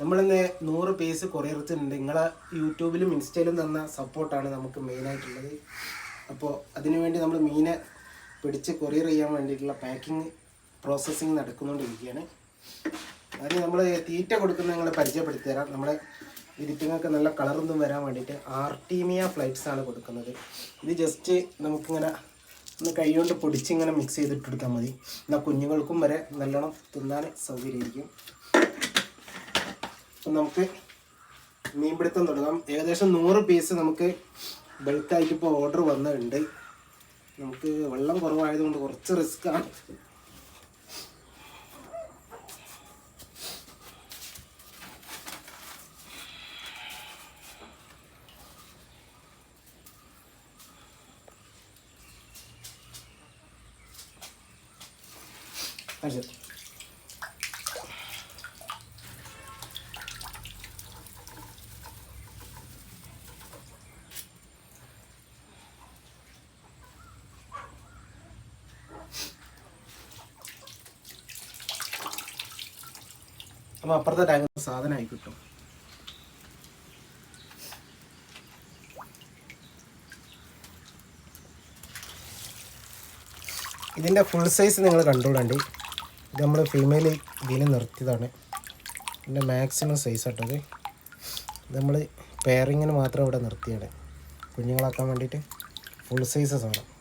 നമ്മളിന്ന് നൂറ് പീസ് കൊറിയർച്ചുണ്ട് നിങ്ങളെ യൂട്യൂബിലും ഇൻസ്റ്റയിലും തന്ന സപ്പോർട്ടാണ് നമുക്ക് മെയിനായിട്ടുള്ളത് അപ്പോൾ അതിനുവേണ്ടി നമ്മൾ മീനെ പിടിച്ച് കൊറിയർ ചെയ്യാൻ വേണ്ടിയിട്ടുള്ള പാക്കിങ് പ്രോസസ്സിങ് നടക്കുന്നുകൊണ്ടിരിക്കുകയാണ് ആദ്യം നമ്മൾ തീറ്റ കൊടുക്കുന്ന ഞങ്ങൾ പരിചയപ്പെടുത്തി തരാം നമ്മളെ ഇരിപ്പിങ്ങൾക്ക് നല്ല കളറൊന്നും വരാൻ വേണ്ടിയിട്ട് ആർട്ടീമിയ ഫ്ലൈറ്റ്സ് ആണ് കൊടുക്കുന്നത്. ഇത് ജസ്റ്റ് നമുക്കിങ്ങനെ ഒന്ന് കൈകൊണ്ട് പൊടിച്ചിങ്ങനെ മിക്സ് ചെയ്തിട്ടെടുത്താൽ മതി. എന്നാൽ കുഞ്ഞുങ്ങൾക്കും വരെ നല്ലോണം തിന്നാൻ സൗകര്യമായിരിക്കും. നമുക്ക് മീൻപിടുത്തം തുടങ്ങാം. ഏകദേശം നൂറ് പീസ് നമുക്ക് ബൾക്കായിട്ട് ഇപ്പോൾ ഓർഡർ വന്നിട്ടുണ്ട്. നമുക്ക് വെള്ളം കുറവായതുകൊണ്ട് കുറച്ച് റിസ്ക്കാണ് ആണ്. ശരി അപ്പോൾ അപ്പുറത്തെ ടാങ്ക് സാധനമായി കിട്ടും. ഇതിന്റെ ഫുൾ സൈസ് നിങ്ങൾ കണ്ടുകൂടണ്ട് ഇത് നമ്മൾ ഫീമെയിൽ ഇതിൽ നിർത്തിയതാണ്. ഇതിന്റെ മാക്സിമം സൈസ് ആട്ടത് ഇത്. നമ്മൾ പെയറിങ്ങിന് മാത്രം ഇവിടെ നിർത്തിയാണ്. കുഞ്ഞുങ്ങളാക്കാൻ വേണ്ടിയിട്ട് ഫുൾ സൈസസ് സാധനം.